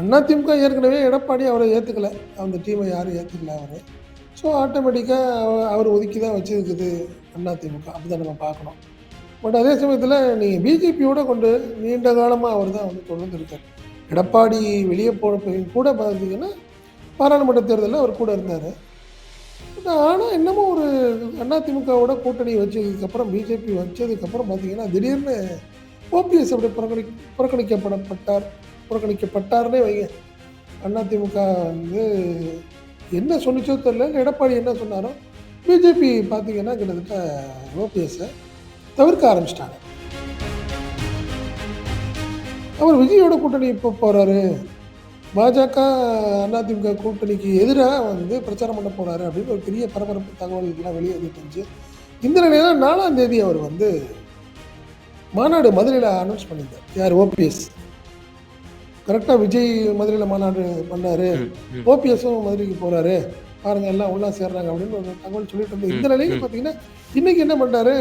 அதிமுக ஏற்கனவே எடப்பாடி அவரை ஏற்றுக்கலை அந்த டீமை யாரும் ஏற்றுக்கல அவர். ஸோ ஆட்டோமேட்டிக்காக அவர் ஒதுக்கி தான் வச்சுருக்குது அதிமுக அப்படி தான் நம்ம பார்க்கணும். பட் அதே சமயத்தில் நீங்கள் பிஜேபியோட கொண்டு நீண்ட காலமாக அவர் தான் வந்து தொடர்ந்து இருக்கார் எடப்பாடி வெளியே போனப்பையும் கூட பார்த்தீங்கன்னா பாராளுமன்ற தேர்தலில் அவர் கூட இருந்தார். ஆனால் இன்னமும் ஒரு அதிமுகவோட கூட்டணி வச்சதுக்கப்புறம் பிஜேபி வச்சதுக்கப்புறம் பார்த்தீங்கன்னா திடீர்னு ஓபிஎஸ் அப்படி புறக்கணி புறக்கணிக்கப்படப்பட்டார். புறக்கணிக்கப்பட்டார்னே வைங்க. அதிமுக வந்து என்ன சொன்னிச்சோ தெரியல. எடப்பாடி என்ன சொன்னாரோ பிஜேபி பார்த்தீங்கன்னா கிட்டத்தட்ட ஓபிஎஸ்ஸை தவிர்க்க ஆரம்பிச்சிட்டாங்க அவர் விஜயோட கூட்டணி இப்போ போகிறாரு பாஜக அதிமுக கூட்டணிக்கு எதிராக வந்து பிரச்சாரம் பண்ண போகிறாரு அப்படின்னு ஒரு பெரிய பரபரப்பு தகவல்கள்லாம் வெளியே வந்துட்டு இந்த நிலையில நாலாம் தேதி அவர் வந்து மாநாடு மதுரையில் அனௌன்ஸ் பண்ணியிருந்தார். யார்? ஓபிஎஸ். கரெக்டாக விஜய் மதுரையில் மாநாடு பண்ணாரு. ஓபிஎஸும் மதுரைக்கு போறாரு. பாருங்க எல்லாம் ஒன்றா சேர்றாங்க அப்படின்னு ஒரு தகவல் சொல்லிட்டு இருந்தோம் இந்த நிலையில பார்த்தீங்கன்னா இன்னைக்கு என்ன பண்ணாரு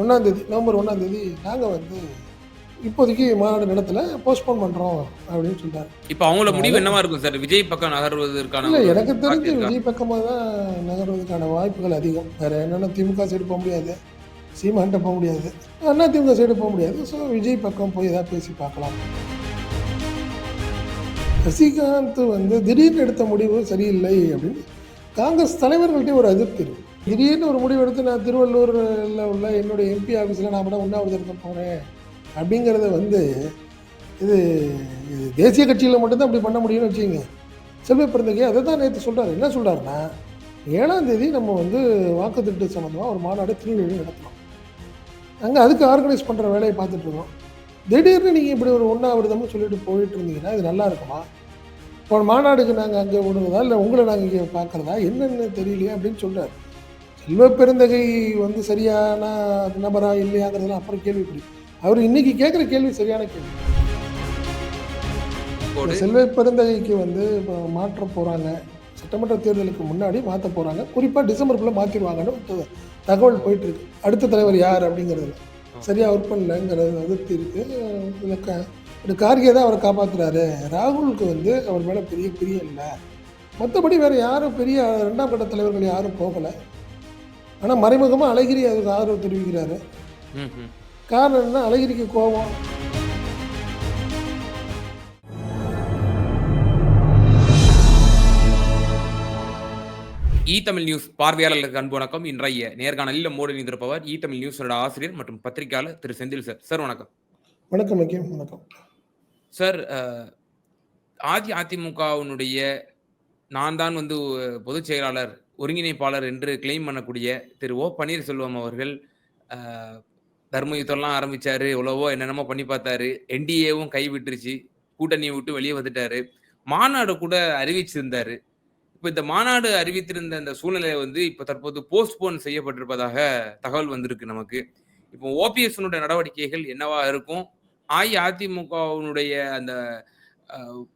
ஒன்றாம் தேதி நவம்பர் ஒன்றாம் தேதி நாங்கள் வந்து இப்போதைக்கு மாநாடு நடத்தல போஸ்ட்போன் பண்றோம் அப்படின்னு சொல்றாரு. இப்ப அவங்களோட முடிவு என்னவா இருக்கும் சார்? விஜய் பக்கம் நகர்வதற்கான இல்ல எனக்கு தெரிஞ்சு? விஜய் பக்கமாக தான் நகர்வதற்கான வாய்ப்புகள் அதிகம். வேற என்னன்னா திமுக சைடு போக முடியாது. சீமான்ட்ட போக முடியாது. அண்ணா திமுக சைடு போக முடியாது. ஸோ விஜய் பக்கம் போய் ஏதாவது பேசி பார்க்கலாம். சசிகாந்த் வந்து திடீர்னு எடுத்த முடிவு சரியில்லை அப்படின்னு காங்கிரஸ் தலைவர்கள்ட்டே ஒரு அதிருப்தி இருக்கு. திடீர்னு ஒரு முடிவு எடுத்து நான் திருவள்ளூரில் உள்ள என்னுடைய எம்பி ஆஃபீஸில் நான் கூட உண்ணாவிரதம் இருக்க போகிறேன் அப்படிங்கிறத வந்து இது தேசிய கட்சியில் மட்டும்தான் அப்படி பண்ண முடியும்னு வச்சுக்கோங்க. செல்வ பிறந்தகி அதை தான் நேற்று சொல்கிறார் என்ன சொல்கிறாருன்னா ஏழாம் தேதி நம்ம வந்து வாக்கு வாக்குத்திட்டு சம்மந்தமாக ஒரு மாநாடு திருநெல்வேலி நடத்தணும். நாங்கள் அதுக்கு ஆர்கனைஸ் பண்ணுற வேலையை பார்த்துட்ருக்கோம் திடீர்னு நீங்கள் இப்படி ஒரு உண்ணாவிரதம்னு சொல்லிட்டு போயிட்டு இருந்தீங்கன்னா இது நல்லா இருக்குமா? இப்போ மாநாடுக்கு நாங்கள் அங்கே விடுவதா இல்லை உங்களை நாங்கள் இங்கே பார்க்குறதா என்னென்னு தெரியலையே அப்படின்னு சொல்கிறார் செல்வ பெருந்தகை வந்து சரியான நபரா இல்லையாங்கிறதெல்லாம் அப்புறம் கேள்விப்படி அவர் இன்னைக்கு கேட்குற கேள்வி சரியான கேள்வி. செல்வ பெருந்தகைக்கு வந்து இப்போ மாற்ற போகிறாங்க சட்டமன்ற தேர்தலுக்கு முன்னாடி மாற்ற போகிறாங்க குறிப்பாக டிசம்பருக்குள்ளே மாற்றிடுவாங்கன்னு தகவல் போயிட்டு இருக்கு. அடுத்த தலைவர் யார் அப்படிங்கிறதுல. சரியாக ஒர்க் பண்ணலங்கிறது அதிருப்தி இருக்கு இதில் க இது கார்கே தான் அவரை காப்பாற்றுறாரு ராகுலுக்கு வந்து அவர் மேலே பெரிய பிரியம் இல்லை. மற்றபடி வேறு யாரும் பெரிய ரெண்டாம் கட்ட தலைவர்கள் யாரும் போகலை. ஆனால் மறைமுகமாக அழகிரி அதுக்கு ஆதரவு தெரிவிக்கிறாரு. காரணம் என்ன? அழகிரிக்கு கோபம். இ தமிழ் நியூஸ் பார்வையாளர்களுக்கு அன்பு வணக்கம். இன்றைய நேர்காணலில் மோடி நிந்திருப்பவர் இ தமிழ் நியூஸோட ஆசிரியர் மற்றும் பத்திரிகையாளர் திரு செந்தில் சார். சார் வணக்கம். வணக்கம் வணக்கம். சார் அஹ், அஇஅதிமுகவினுடைய நான் தான் வந்து பொதுச் செயலாளர் ஒருங்கிணைப்பாளர் என்று கிளைம் பண்ணக்கூடிய திரு ஓ பன்னீர்செல்வம் அவர்கள் தர்ம யுத்தம்லாம் ஆரம்பிச்சாரு எவ்வளவோ என்னென்னமோ பண்ணி பார்த்தாரு. என்டிஏவும் கை விட்டுருச்சு கூட்டணியை விட்டு வெளியே வந்துட்டாரு. மாநாடு கூட அறிவிச்சிருந்தாரு. இப்போ இந்த மாநாடு அறிவித்திருந்த இந்த சூழ்நிலை வந்து இப்போ தற்போது போஸ்ட்போன் செய்யப்பட்டிருப்பதாக தகவல் வந்திருக்கு நமக்கு. இப்போ ஓபிஎஸ்னுடைய நடவடிக்கைகள் என்னவா இருக்கும்? அஇஅதிமுகவினுடைய அந்த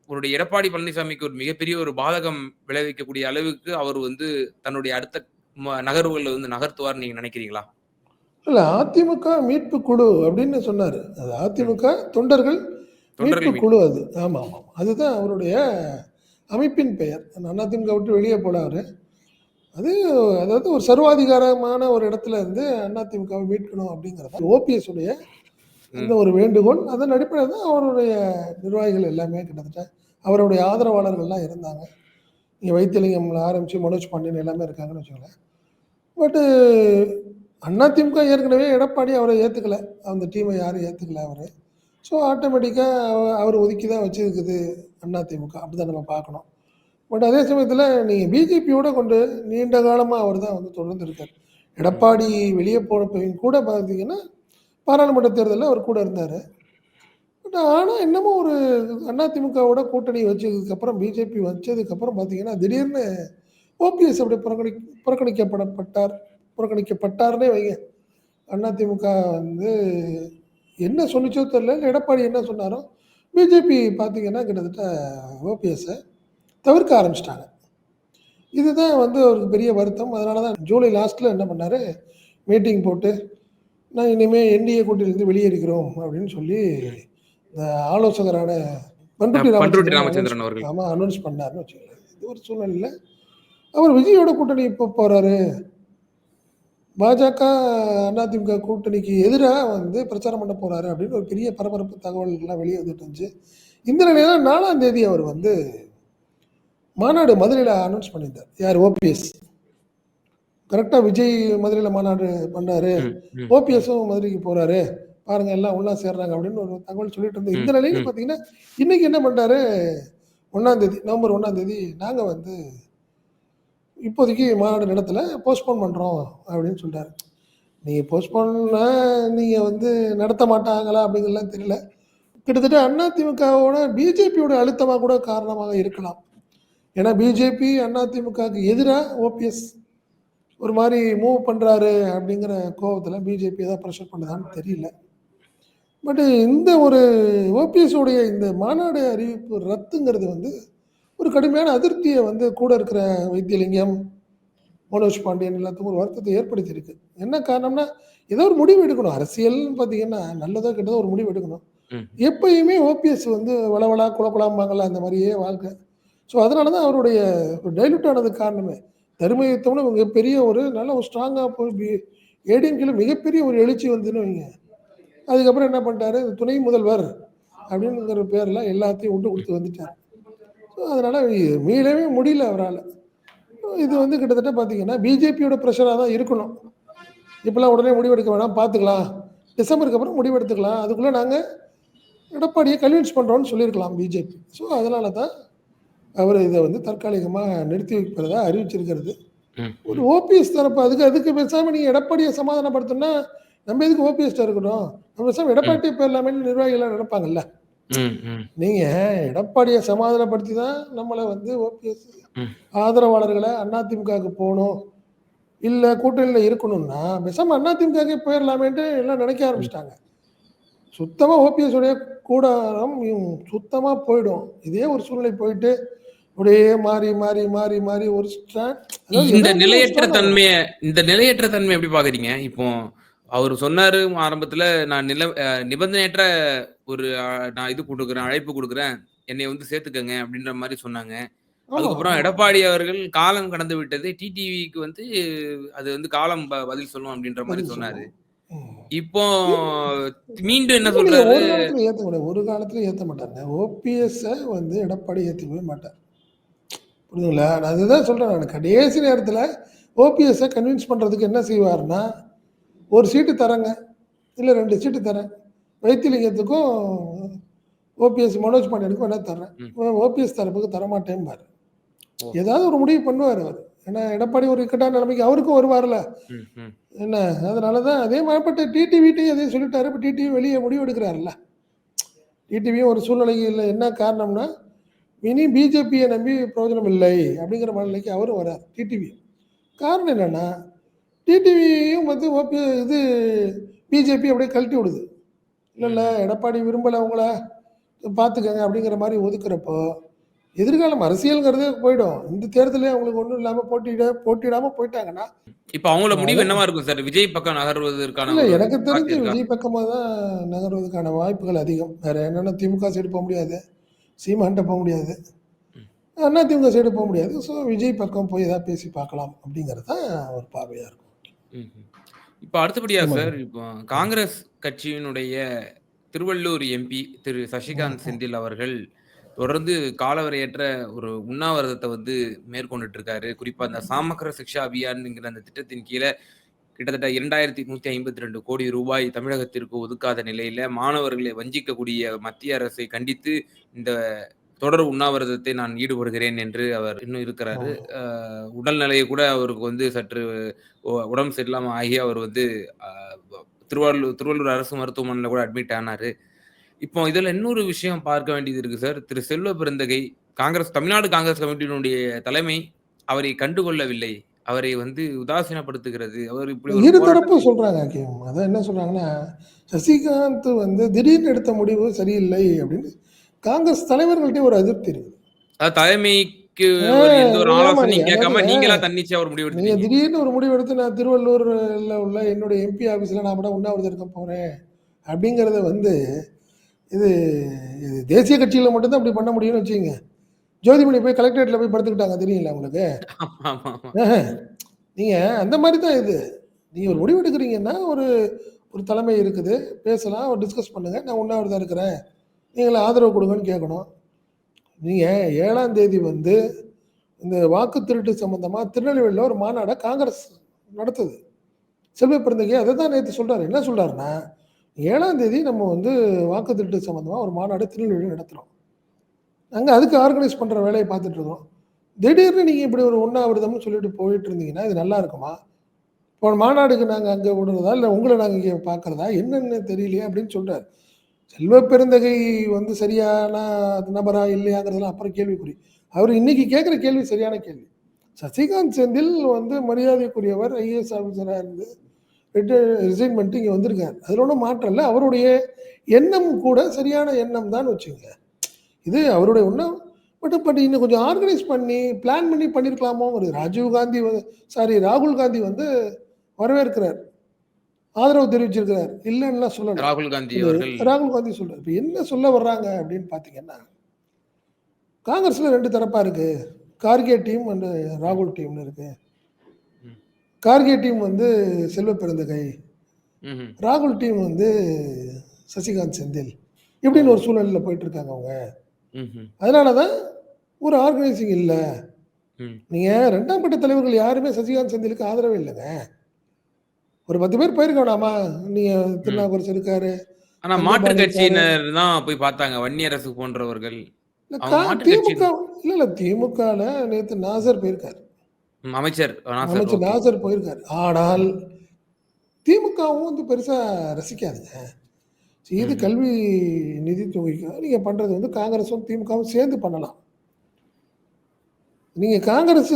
உன்னுடைய எடப்பாடி பழனிசாமிக்கு ஒரு மிகப்பெரிய ஒரு பாதகம் விளைவிக்கக்கூடிய அளவுக்கு அவர் வந்து தன்னுடைய அடுத்த ம- நகர்வுகளை வந்து நகர்த்துவார் நீங்க நினைக்கிறீங்களா? இல்லை அதிமுக மீட்பு குழு அப்படின்னு சொன்னார். அது அதிமுக தொண்டர்கள் மீட்பு குழு அது. ஆமாம் ஆமாம் அதுதான் அவருடைய அமைப்பின் பெயர். அந்த அதிமுக விட்டு வெளியே போல அவர் அது அதாவது ஒரு சர்வாதிகாரமான ஒரு இடத்துல இருந்து அதிமுகவை மீட்கணும் அப்படிங்கிறது ஓபிஎஸ் உடைய இந்த ஒரு வேண்டுகோள். அதன் அடிப்படையில் தான் அவருடைய நிர்வாகிகள் எல்லாமே கிட்டத்தட்ட அவருடைய ஆதரவாளர்கள்லாம் இருந்தாங்க. இங்கே வைத்தியலிங்கம் ஆரம்பித்து மனோஜ் பாண்டியன் எல்லாமே இருக்காங்கன்னு வச்சுக்கோங்களேன். பட்டு அதிமுக ஏற்கனவே எடப்பாடி அவரை ஏற்றுக்கல அந்த டீமை யாரும் ஏற்றுக்கல அவர். ஸோ ஆட்டோமேட்டிக்காக அவர் ஒதுக்கி தான் வச்சுருக்குது அதிமுக அப்படி தான் நம்ம பார்க்கணும். பட் அதே சமயத்தில் நீங்கள் பிஜேபியோட கொண்டு நீண்ட காலமாக அவர் தான் வந்து தொடர்ந்து இருக்கார். எடப்பாடி வெளியே போனப்பையும் கூட பார்த்தீங்கன்னா பாராளுமன்ற தேர்தலில் அவர் கூட இருந்தார். பட் ஆனால் இன்னமும் ஒரு அதிமுகவோட கூட்டணி வச்சதுக்கப்புறம் பிஜேபி வச்சதுக்கப்புறம் பார்த்தீங்கன்னா திடீர்னு ஓபிஎஸ் அப்படி புறக்கணி புறக்கணிக்கப்படப்பட்டார். புறக்கணிக்கப்பட்டார்னே வைங்க. அதிமுக வந்து என்ன சொன்னிச்சோ தெரியல. இல்லை எடப்பாடி என்ன சொன்னாரோ பிஜேபி பார்த்தீங்கன்னா கிட்டத்தட்ட ஓபிஎஸ்ஸை தவிர்க்க ஆரம்பிச்சிட்டாங்க. இதுதான் வந்து அவருக்கு பெரிய வருத்தம். அதனால தான் ஜூலை லாஸ்ட்டில் என்ன பண்ணார்? மீட்டிங் போட்டு நான் இனிமேல் என்டிஏ கூட்டிலிருந்து வெளியேறுகிறோம் அப்படின்னு சொல்லி இந்த ஆலோசகரான பண்ருட்டி ராமச்சந்திரன் அவர்கள். ஆமா அனௌன்ஸ் பண்ணாருன்னு வச்சுக்கோங்களேன். இது ஒரு சூழ்நிலையில் அவர் விஜயோட கூட்டணி இப்போ போறாரு? பாஜக அதிமுக கூட்டணிக்கு எதிராக வந்து பிரச்சாரம் பண்ண போறாரு அப்படின்னு ஒரு பெரிய பரபரப்பு தகவல்கள்லாம் வெளியே வந்துட்டு இருந்துச்சு. இந்த நிலையில நாலாம் தேதி அவர் வந்து மாநாடு மதுரையில் அனௌன்ஸ் பண்ணியிருந்தார். யார்? ஓபிஎஸ் கரெக்டாக விஜய் மதுரையில் மாநாடு பண்ணாரு. ஓபிஎஸும் மதுரைக்கு போறாரு. பாருங்க எல்லாம் ஒண்ணா சேர்றாங்க அப்படின்னு ஒரு தகவல் சொல்லிட்டு இருந்தோம் இந்த நிலையில. பார்த்தீங்கன்னா இன்னைக்கு என்ன பண்ணிட்டாரு ஒன்றாம் தேதி நவம்பர் ஒன்றாம் தேதி நாங்கள் வந்து இப்போதைக்கு மாநாடு நிலத்தில் போஸ்ட்போன் பண்ணுறோம் அப்படின்னு சொல்லிட்டாரு நீங்கள் போஸ்ட்போன்னா நீங்கள் வந்து நடத்த மாட்டாங்களா அப்படிங்கிறலாம் தெரியல. கிட்டத்தட்ட அதிமுகவோட பிஜேபியோட அழுத்தமாக கூட காரணமாக இருக்கலாம். ஏன்னா பிஜேபி அதிமுகவுக்கு எதிராக ஓபிஎஸ் ஒரு மாதிரி மூவ் பண்ணுறாரு அப்படிங்கிற கோபத்தில் பிஜேபி ஏதாவது ப்ரெஷர் பண்ணுதான்னு தெரியல. பட்டு இந்த ஒரு ஓபிஎஸ்ஸுடைய இந்த மாநாடு அறிவிப்பு ரத்துங்கிறது வந்து ஒரு கடுமையான அதிருப்தியை வந்து கூட இருக்கிற வைத்தியலிங்கம் மனோஜ் பாண்டியன் எல்லாத்துக்கும் ஒரு வருத்தத்தை ஏற்படுத்தியிருக்கு. என்ன காரணம்னா ஏதோ ஒரு முடிவு எடுக்கணும். அரசியல்னு பார்த்தீங்கன்னா நல்லதோ கெட்டதோ ஒரு முடிவு எடுக்கணும். எப்பயுமே ஓபிஎஸ் வந்து வளவளா குழப்பலாம்பாங்கல்ல அந்த மாதிரியே வாழ்க்கை. ஸோ அதனால தான் அவருடைய டைலூட் ஆனதுக்கு காரணமே. தரும யுத்தம்னு மிகப்பெரிய ஒரு நல்ல ஒரு ஸ்ட்ராங்காக போய் ஏடிஎம்கேல மிகப்பெரிய ஒரு எழுச்சி வந்துன்னு வைங்க. அதுக்கப்புறம் என்ன பண்ணிட்டாரு? துணை முதல்வர் அப்படிங்கிற பேரில் எல்லாத்தையும் விட்டு கொடுத்து வந்துட்டார். அதனால் மீளவே முடியல அவரால். இது வந்து கிட்டத்தட்ட பார்த்தீங்கன்னா பிஜேபியோட ப்ரெஷராக தான் இருக்கணும். இப்போல்லாம் உடனே முடிவெடுக்க வேணாம் பார்த்துக்கலாம் டிசம்பருக்கு அப்புறம் முடிவெடுத்துக்கலாம். அதுக்குள்ளே நாங்கள் எடப்பாடியை கன்வின்ஸ் பண்ணுறோன்னு சொல்லியிருக்கலாம் பிஜேபி ஸோ அதனால தான் அவர் இதை வந்து தற்காலிகமாக நிறுத்தி வைப்பதா அறிவிச்சிருக்கிறது. ஒரு ஓபிஎஸ் தரப்பு அதுக்கு அதுக்கு பேசாமல் நீங்கள் எடப்பாடியை சமாதானப்படுத்தணும்னா நம்ம எதுக்கு ஓபிஎஸ் இருக்கணும்? நம்ம பேசாமல் எடப்பாடி பேர்லாமே நிர்வாகிகள் நினைப்பாங்கல்ல. நீங்க எடப்பாடியை சமாதானப்படுத்தி தான் நம்மளை வந்து ஓபிஎஸ். ஆதரவாளர்களை அதிமுகவுக்கு போகணும். இல்ல கூட்டணியில் இருக்கணும்னா பேசாம அதிமுகவுக்கே போயிடலாமேன்ட்டு எல்லாம் நினைக்க ஆரம்பிச்சிட்டாங்க. சுத்தமா ஓபிஎஸ் உடைய கூடாரம் சுத்தமா போயிடும். இதே ஒரு சூழ்நிலை போயிட்டு அப்படியே மாறி மாறி மாறி மாறி ஒரு இந்த நிலையற்ற தன்மைய இந்த நிலையற்ற தன்மை எப்படி பாக்குறீங்க இப்போ அவர் சொன்னாரு ஆரம்பத்துல நான் நில நிபந்தனையற்ற ஒரு நான் இது கொடுக்குறேன் அழைப்பு கொடுக்குறேன் என்னை வந்து சேர்த்துக்கங்க அப்படின்ற மாதிரி சொன்னாங்க. அதுக்கப்புறம். எடப்பாடி அவர்கள் காலம் கடந்து விட்டது டிடிவிக்கு வந்து அது வந்து காலம் பதில் சொல்லும் அப்படின்ற மாதிரி சொன்னாரு. இப்போ மீண்டும் என்ன சொல்றாரு? ஏத்த முடியாது ஒரு காலத்துல ஏத்த மாட்டாங்க ஓபிஎஸ் வந்து எடப்பாடி ஏத்துக்கவே மாட்டார். புரியுதுங்களா? நான் அதுதான் சொல்றேன் நான். கடைசி நேரத்துல ஓபிஎஸ்ஸை கன்வின்ஸ் பண்றதுக்கு என்ன செய்வாருன்னா ஒரு சீட்டு தரேங்க. இல்லை ரெண்டு சீட்டு தரேன். வைத்தியலிங்கத்துக்கும் ஓபிஎஸ் மனோஜ் பாண்டியனுக்கும் என்ன தர்றேன் ஓபிஎஸ் தரப்புக்கு தரமாட்டேன்பாரு ஓ. ஏதாவது ஒரு முடிவு பண்ணுவார் அவர். ஏன்னா எடப்பாடி ஒரு இக்கட்டான நிலைமைக்கு அவருக்கும் வருவார்ல. என்ன அதனால தான் அதே மாதிரிப்பட்ட டிடிவிட்டி அதே சொல்லிட்டாரு. இப்போ டிடிவி வெளியே முடிவு எடுக்கிறாருல்ல. டிடிவியும் ஒரு சூழ்நிலையில் என்ன காரணம்னா இனி பிஜேபியை நம்பி பிரயோஜனம் இல்லை அப்படிங்கிற மனநிலைக்கு அவரும் வரார் டிடிவி காரணம் என்னன்னா டிடிவியும் வந்து ஓபி இது பிஜேபி அப்படியே கழட்டி விடுது. இல்லை இல்லை எடப்பாடி விரும்பலை அவங்கள. பார்த்துக்கங்க அப்படிங்கிற மாதிரி ஒதுக்குறப்போ எதிர்காலம் அரசியல்ங்கிறதே போயிடும். இந்த தேர்தலே அவங்களுக்கு ஒன்றும் இல்லாமல் போட்டியிட போட்டியிடாமல் போயிட்டாங்கன்னா இப்போ அவங்களோட முடிவு என்னவா இருக்கும் சார்? விஜய் பக்கம் நகர்வதற்கான இல்ல எனக்கு தெரிஞ்சு? விஜய் பக்கமாக தான் நகர்வதற்கான வாய்ப்புகள் அதிகம். வேற என்னென்ன திமுக சைடு போக முடியாது. சீமான்ட்ட போக முடியாது. அண்ணா திமுக சைடு போக முடியாது. ஸோ விஜய் பக்கம் போய் ஏதாவது பேசி பார்க்கலாம் அப்படிங்கிறது தான் ஒரு பார்வையாக இருக்கும். இப்போ அடுத்தபடியா. சார் இப்போ காங்கிரஸ் கட்சியினுடைய திருவள்ளூர் எம்பி திரு சசிகாந்த். செந்தில் அவர்கள் தொடர்ந்து காலவரையற்ற ஒரு உண்ணாவிரதத்தை வந்து மேற்கொண்டுட்டு இருக்காரு குறிப்பா இந்த சாமக்கர சிக்ஷா அபியான்ங்கிற அந்த திட்டத்தின் கீழே கிட்டத்தட்ட இரண்டாயிரத்தி நூத்தி ஐம்பத்தி ரெண்டு கோடி ரூபாய் தமிழகத்திற்கு ஒதுக்காத நிலையில மாணவர்களை வஞ்சிக்கக்கூடிய மத்திய அரசை கண்டித்து இந்த தொடர் உண்ணாவிரதத்தை நான் ஈடுபடுகிறேன் என்று அவர் இன்னும் இருக்கிறாரு. உடல்நிலையை கூட அவருக்கு வந்து சற்று உடம்பு சரியில்லாம ஆகி அவர் வந்து திருவாரூர் திருவள்ளூர் அரசு மருத்துவமனையில் கூட அட்மிட் ஆனாரு. இப்போ இதுல இன்னொரு விஷயம் பார்க்க வேண்டியது இருக்கு சார். திரு செல்வ பெருந்தகை காங்கிரஸ் தமிழ்நாடு காங்கிரஸ் கமிட்டியினுடைய தலைமை அவரை கண்டுகொள்ளவில்லை. அவரை வந்து உதாசீனப்படுத்துகிறது. அவர் இப்படி ஒரு இரு போராட்டத்தை- தரப்பும் சொல்றாங்க அதான் என்ன சொல்றாங்கன்னா சசிகாந்த் வந்து திடீர்னு எடுத்த முடிவு சரியில்லை அப்படின்னு காங்கிரஸ் தலைவர்கள்ட்டே ஒரு அதிருப்தி அதாவது தலைமைக்கு நீங்க திடீர்னு ஒரு முடிவு எடுத்து நான் திருவள்ளூர்ல உள்ள என்னுடைய எம்பி ஆஃபீஸில் நான் கூட உண்ணாவிரதம் இருக்க போறேன் அப்படிங்கிறத வந்து இது இது தேசிய கட்சியில் மட்டும்தான் அப்படி பண்ண முடியும்னு வச்சுக்கோங்க. ஜோதிமணி போய் கலெக்டரேட்டில் போய் படுத்துக்கிட்டாங்க தெரியல உங்களுக்கு? நீங்கள் அந்த மாதிரி தான் இது. நீங்கள் ஒரு முடிவு எடுக்கிறீங்கன்னா ஒரு ஒரு தலைமை இருக்குது. பேசலாம் ஒரு டிஸ்கஸ் பண்ணுங்கள் நான் உண்ணாவிரதம் இருக்கிறேன். நீங்களே ஆதரவு கொடுங்கன்னு கேட்கணும். நீங்கள் ஏழாம் தேதி வந்து இந்த வாக்கு திருட்டு சம்மந்தமாக திருநெல்வேலியில் ஒரு மாநாடை காங்கிரஸ் நடத்துது. செல்வ பிறந்தகி அதை தான் நேற்று சொல்கிறார் என்ன சொல்கிறாருன்னா ஏழாம் தேதி நம்ம வந்து வாக்கு திருட்டு சம்மந்தமாக ஒரு மாநாடு திருநெல்வேலியில் நடத்துகிறோம் நாங்கள் அதுக்கு ஆர்கனைஸ் பண்ணுற வேலையை பார்த்துட்ருக்கோம் திடீர்னு நீங்கள் இப்படி ஒரு உண்ணாவிரதம்னு சொல்லிட்டு போயிட்டு இருந்தீங்கன்னா இது நல்லா இருக்குமா? இப்போ மாநாடுக்கு நாங்கள் அங்கே விடுறதா இல்லை உங்களை நாங்கள் இங்கே பார்க்குறதா? என்னென்ன தெரியலையே அப்படின்னு சொல்கிறார் செல்வ பெருந்தகை வந்து சரியான நபரா இல்லையாங்கிறதுலாம் அப்புறம் கேள்விக்குறி. அவர் இன்னைக்கு கேட்குற கேள்வி சரியான கேள்வி. சசிகாந்த் செந்தில் வந்து மரியாதைக்குரியவர் ஐஏஎஸ் ஆஃபீஸராக இருந்து ரிசைன் பண்ணிட்டு இங்கே வந்திருக்கார். அதில் ஒன்றும் மாற்றம் இல்லை. அவருடைய எண்ணம் கூட சரியான எண்ணம் தான் வச்சுங்க இது அவருடைய ஒன்றும் பட் பட் இன்னும் கொஞ்சம் ஆர்கனைஸ் பண்ணி பிளான் பண்ணி பண்ணியிருக்கலாமோங்கிறது ராஜீவ் காந்தி சாரி ராகுல் காந்தி வந்து வரவேற்கிறார். ஆதரவு தெரிவிச்சிருக்கிறார். இல்லைன்னுலாம் சொல்லல. ராகுல் காந்தி ராகுல் காந்தி சொல்றாரு இப்போ என்ன சொல்ல வர்றாங்க அப்படின்னு பார்த்தீங்கன்னா காங்கிரஸ்ல ரெண்டு தரப்பா இருக்கு. கார்கே டீம் அண்ட் ராகுல் டீம்னு இருக்கு. கார்கே டீம் வந்து செல்வ பெருந்தகை. ராகுல் டீம் வந்து சசிகாந்த் செந்தில். இப்படின்னு ஒரு சூழ்நிலையில் போயிட்டு இருக்காங்க அவங்க. அதனால தான் ஒரு ஆர்கனைசிங் இல்லை. நீங்கள் ரெண்டாம் கட்ட தலைவர்கள் யாருமே சசிகாந்த் செந்திலுக்கு ஆதரவே இல்லைங்க. ஒரு பத்து பேர் போயிருக்க வேணாமா நீங்கள் திருநாவுக்கரசு இருக்காரு ஆனா மாற்று கட்சியினர் தான் போய் பார்த்தாங்க வன்னியரசு போன்றவர்கள். திமுக இல்ல இல்ல திமுகல நேத்து நாசர் போயிருக்காரு. அமைச்சர் நாசர், அமைச்சர். நாசர் போயிருக்காரு. ஆனால் திமுகவும் வந்து பெருசா ரசிக்காதுங்க. இது. கல்வி நிதித்தொகைக்கு நீங்க பண்றது வந்து காங்கிரஸும் திமுகவும் சேர்ந்து பண்ணலாம். நீங்க காங்கிரஸ்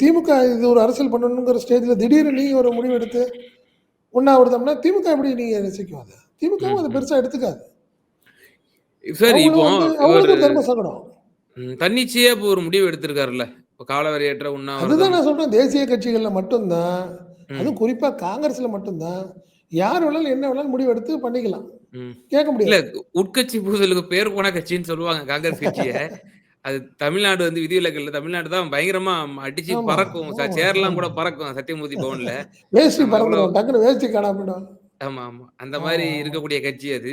திமுக இது ஒரு அரசியல் பண்ணணுங்கிற ஸ்டேஜ்ல திடீர்னு நீங்க ஒரு முடிவு எடுத்து உண்ணாவிரதம்னா திமுக எப்படி நீங்க ரசிக்கும் அதை திமுகவும் அதை ம். பெருசா எடுத்துக்காது. சரி இப்போ தர்ம சங்கடம். ம், தன்னிச்சையா இப்போ ஒரு முடிவு எடுத்திருக்காருல்ல. இப்போ காலவரையற்ற அதுதான் உண்ணாவிரதம் நான் சொல்றேன். தேசிய கட்சிகள்ல மட்டும்தான் அதுவும் குறிப்பா காங்கிரஸ்ல மட்டும்தான் யார் வேணாலும் என்ன வேணாலும் முடிவு எடுத்து பண்ணிக்கலாம். கேட்க முடியாது. உட்கட்சி பூசலுக்கு பேர் போன கட்சின்னு சொல்லுவாங்க காங்கிரஸ் கட்சிய. அது தமிழ்நாடு வந்து விதிவிலக்கல்ல தமிழ்நாடு தான் பயங்கரமா அடிச்சு பறக்கும். சேர்லாம். கூட பறக்கும். சத்தியமூர்த்தி பவன்ல. வேஷ்டி எவ்வளவு- டக்குனு வேஷ்டி காணாம போயிடும் ஆமா ஆமா. அந்த மாதிரி. இருக்கக்கூடிய கட்சி அது.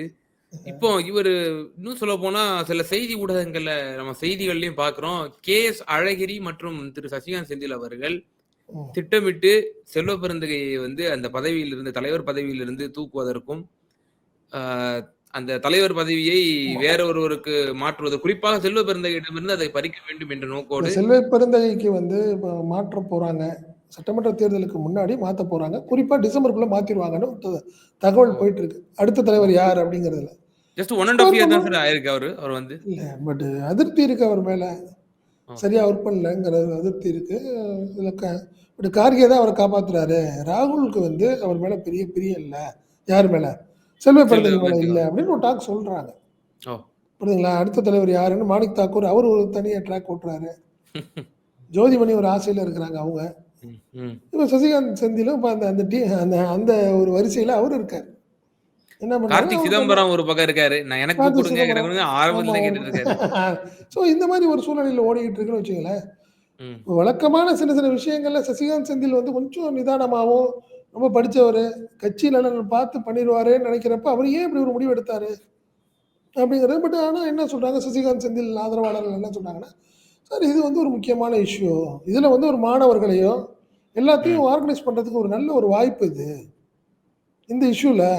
இப்போ இவர் இன்னும் சொல்ல போனா சில செய்தி ஊடகங்கள்ல நம்ம செய்திகள்லயும் பாக்குறோம். கே எஸ் அழகிரி மற்றும் திரு சசிகாந்த் செந்தில் அவர்கள். திட்டமிட்டு செல்வ பெருந்தகையை வந்து அந்த பதவியிலிருந்து தலைவர் பதவியிலிருந்து தூக்குவதற்கும் ஆஹ், அந்த தலைவர் பதவியை வேற ஒருவருக்கு மாற்றுவது குறிப்பாக செல்வ பெருந்தகையிடமிருந்து அதை பறிக்க வேண்டும் என்ற நோக்கோடு செல்வ பெருந்தகைக்கு வந்து மாற்ற போறாங்க. சட்டமன்ற தேர்தலுக்கு முன்னாடி மாத்த போறாங்க. குறிப்பா டிசம்பருக்குள்ள மாத்திடுவாங்கன்னு தகவல் போயிட்டு இருக்கு அடுத்த தலைவர் யார் அப்படிங்கறதுல. Just one and half year தான் சார் ஆயிருக்கு அவரு. அவர் வந்து இல்ல பட் அதிருப்தி இருக்கு அவர் மேல. சரியா ஒர்க் பண்ணலங்கிறது அதிருப்தி இருக்கு. இதுல பட் கார்கே தான் அவரை காப்பாத்துறாரு. ராகுலுக்கு வந்து அவர் மேல பெரிய பிரியம் இல்ல. யார் மேல? செல்வ பெருந்தகை மேல பெருந்தகை. இல்ல அப்படின்னு ஒரு டாக் சொல்றாங்க. புரியுதுங்களா? அடுத்த தலைவர் யாருன்னு மாணிக் தாக்கூர் அவர் ஒரு தனியா ட்ராக் ஓட்டுறாரு. ஜோதிமணி ஒரு ஆசையில இருக்கிறாங்க அவங்க. இப்போ சசிகாந்த் செந்திலும் இப்போ அந்த அந்த டீ அந்த அந்த ஒரு வரிசையில அவர் இருக்காரு. என்ன கார்த்திக் சிதம்பரம் ஒரு பக்கம் இருக்காரு. நான் எனக்கு கொடுங்க. எனக்கு ஆரம்பத்துல கேட்டுட்டு இருக்காரு. ஸோ இந்த மாதிரி ஒரு சூழ்நிலையில் ஓடிக்கிட்டு இருக்குன்னு வச்சுங்களேன் வழக்கமான சின்ன சின்ன விஷயங்கள்ல சசிகாந்த் செந்தில் வந்து கொஞ்சம் நிதானமாகவும் ரொம்ப படிச்சவர் கட்சி நலன் பார்த்து பண்ணிடுவாருன்னு நினைக்கிறப்ப அவர் ஏன் இப்படி ஒரு முடிவு எடுத்தாரு? அப்படிங்கிறது. பட் ஆனால் என்ன சொல்றாங்க? சசிகாந்த் செந்தில் ஆதரவாளர்கள் என்ன சொல்றாங்கன்னா சார் இது வந்து ஒரு முக்கியமான இஷ்யூ இதில் வந்து ஒரு மாணவர்களையோ எல்லாத்தையும் ஆர்கனைஸ் பண்ணுறதுக்கு ஒரு நல்ல ஒரு வாய்ப்பு இது. இந்த இஷ்யூவில்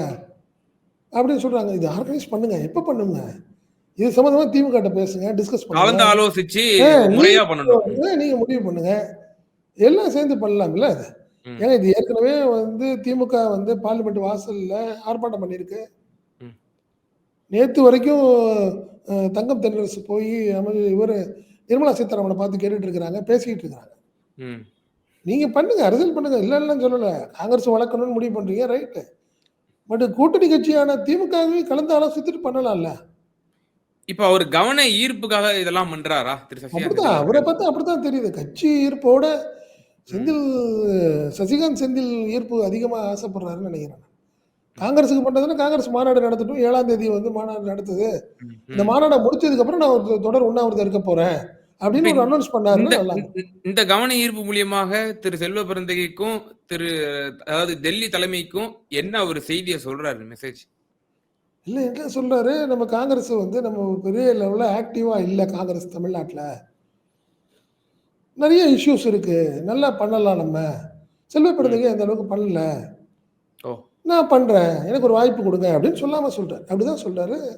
அப்படின்னு சொல்றாங்க. இது ஆர்கனைஸ் பண்ணுங்க. எப்போ பண்ணுங்க? இது சம்மந்தமாக திமுக கிட்ட பேசுங்க. டிஸ்கஸ் பண்ணுங்க. ஆலோசிச்சு நீங்க முடிவு பண்ணுங்க. எல்லாம் சேர்ந்து பண்ணலாம்ல அது ஏங்க இது ஏற்கனவே வந்து திமுக வந்து பார்லிமெண்ட் வாசல்ல ஆர்ப்பாட்டம் பண்ணியிருக்கு. ம். நேத்து வரைக்கும் தங்கம் தென்னரசு போய் இவர் நிர்மலா சீதாராமனை பார்த்து கேட்டுட்டு இருக்கிறாங்க பேசிக்கிட்டு இருக்கிறாங்க. நீங்க பண்ணுங்க அரசியல் பண்ணுங்க. இல்ல இல்லைன்னு சொல்லல. காங்கிரஸ் வளர்க்கணும்னு முடிவு பண்றீங்க ரைட்டு பட் கூட்டணி கட்சியான திமுகவையும் கலந்து ஆலோசித்துட்டு பண்ணலாம்ல. இப்ப அவர் கவன ஈர்ப்புக்காக இதெல்லாம் பண்றாரா அப்படிதான் அவரை? பார்த்தா அப்படித்தான் தெரியுது. கட்சி ஈர்ப்போட செந்தில் சசிகாந்த் செந்தில் ஈர்ப்பு அதிகமாக ஆசைப்படுறாருன்னு நினைக்கிறேன் காங்கிரஸுக்கு பண்ணுறதுன்னா காங்கிரஸ் மாநாடு நடத்தட்டும். ஏழாம் தேதி வந்து மாநாடு நடத்துது. இந்த. மாநாடை முடிச்சதுக்கு அப்புறம் நான் ஒரு தொடர் உண்ணாவிரதம் இருக்க போறேன் அப்படின்னு ஒரு அனௌன்ஸ் பண்ணாருன்னா இந்த கவன ஈர்ப்பு மூலியமாக திரு செல்வ பிறந்தகைக்கும் திரு அதாவது டெல்லி தலைமைக்கும் என்ன ஒரு செய்தியை சொல்றாரு மெசேஜ் இல்ல என்ன சொல்றாரு? நம்ம காங்கிரஸ் வந்து நம்ம பெரிய லெவல்ல ஆக்டிவா இல்லை காங்கிரஸ் தமிழ்நாட்டுல. நிறைய இஷ்யூஸ் இருக்கு. நல்லா பண்ணலாம் நம்ம. செல்வ அந்த அளவுக்கு பண்ணல. நான் பண்றேன். எனக்கு ஒரு வாய்ப்பு கொடுங்க அப்படின்னு சொல்லாம சொல்றாரு அப்படிதான் சொல்றாரு.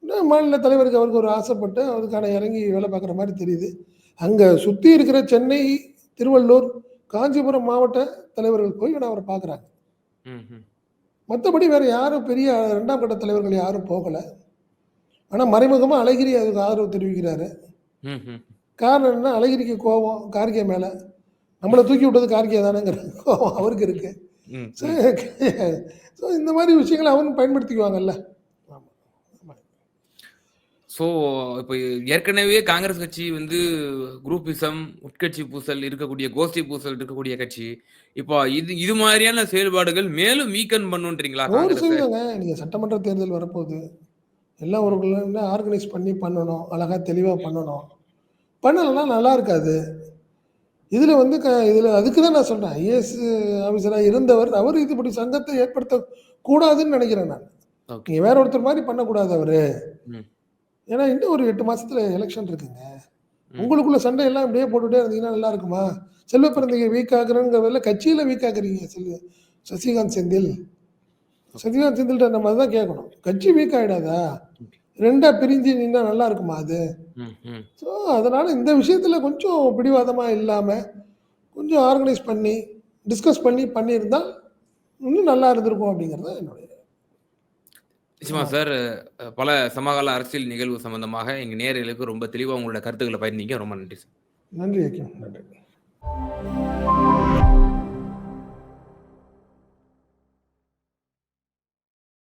இன்னும் மாநில தலைவருக்கு அவருக்கு ஒரு ஆசைப்பட்டு அவருக்கான இறங்கி வேலை பார்க்குற மாதிரி தெரியுது. அங்க சுத்தி இருக்கிற சென்னை திருவள்ளூர் காஞ்சிபுரம் மாவட்ட தலைவர்கள் போய் நான் அவரை பார்க்குறாங்க. மற்றபடி வேற யாரும் பெரிய ரெண்டாம் கட்ட தலைவர்கள் யாரும் போகல. ஆனா மறைமுகமா அழகிரி அதுக்கு ஆதரவு தெரிவிக்கிறாரு. காரணம் என்ன அழகிரிக்கு கோபம் கார்கே மேல. நம்மளை தூக்கி விட்டது கார்கே தானேங்கிற கோபம் அவருக்கு இருக்கு. ம், ஸோ ஸோ இந்த மாதிரி விஷயங்களை அவங்க பயன்படுத்திக்குவாங்கல்ல. ஸோ இப்போ ஏற்கனவே காங்கிரஸ் கட்சி வந்து குரூப்பிசம் உட்கட்சி பூசல் இருக்கக்கூடிய கோஷ்டி பூசல் இருக்கக்கூடிய கட்சி. இப்போ இது இது மாதிரியான செயல்பாடுகள் மேலும் வீக்கன் பண்ணுன்றீங்களா ஒரு காங்கிரஸ்? செய்வாங்க நீங்க சட்டமன்ற தேர்தல் வரப்போகுது. எல்லாம் ஒரு ஆர்கனைஸ் பண்ணி பண்ணணும் அழகா தெளிவா பண்ணணும். பண்ணலைன்னா நல்லா இருக்காது. இதுல வந்து க இதுல அதுக்கு தான் நான் சொல்றேன். ஐஏஎஸ் ஆஃபீஸராக இருந்தவர் அவர் இது இப்படி சங்கத்தை ஏற்படுத்த கூடாதுன்னு நினைக்கிறேன் நான். ஓகே நீங்க வேற ஒருத்தர் மாதிரி பண்ணக்கூடாது அவரு. ஏன்னா இன்னும் ஒரு எட்டு மாசத்துல எலெக்ஷன் இருக்குங்க. உங்களுக்குள்ள சண்டை எல்லாம் இப்படியே போட்டுட்டே இருந்தீங்கன்னா நல்லா இருக்குமா? செல்வ பிறந்தகை வீக் ஆகுறங்கிறதுல கட்சியில வீக் ஆகுறீங்க செல்வ. சசிகாந்த் செந்தில். சசிகாந்த் செந்தில்கிட்ட நம்ம தான் கேட்கணும். கட்சி வீக் ஆயிடாதா? ரெண்டா பிரிஞ்சு நின்னா நல்லா இருக்குமா அது. ஸோ அதனால இந்த விஷயத்துல கொஞ்சம் பிடிவாதமா இல்லாம கொஞ்சம் ஆர்கனைஸ் பண்ணி டிஸ்கஸ் பண்ணி பண்ணியிருந்தா இன்னும் நல்லா இருந்திருக்கும் அப்படிங்கிறது என்னுடைய நிச்சயமா சார் பல சமகால அரசியல் நிகழ்வு சம்பந்தமாக எங்க நேயர்களுக்கு ரொம்ப தெளிவா உங்களோட கருத்துக்களை பகிர்ந்தீங்க. ரொம்ப நன்றி சார். நன்றி நன்றி.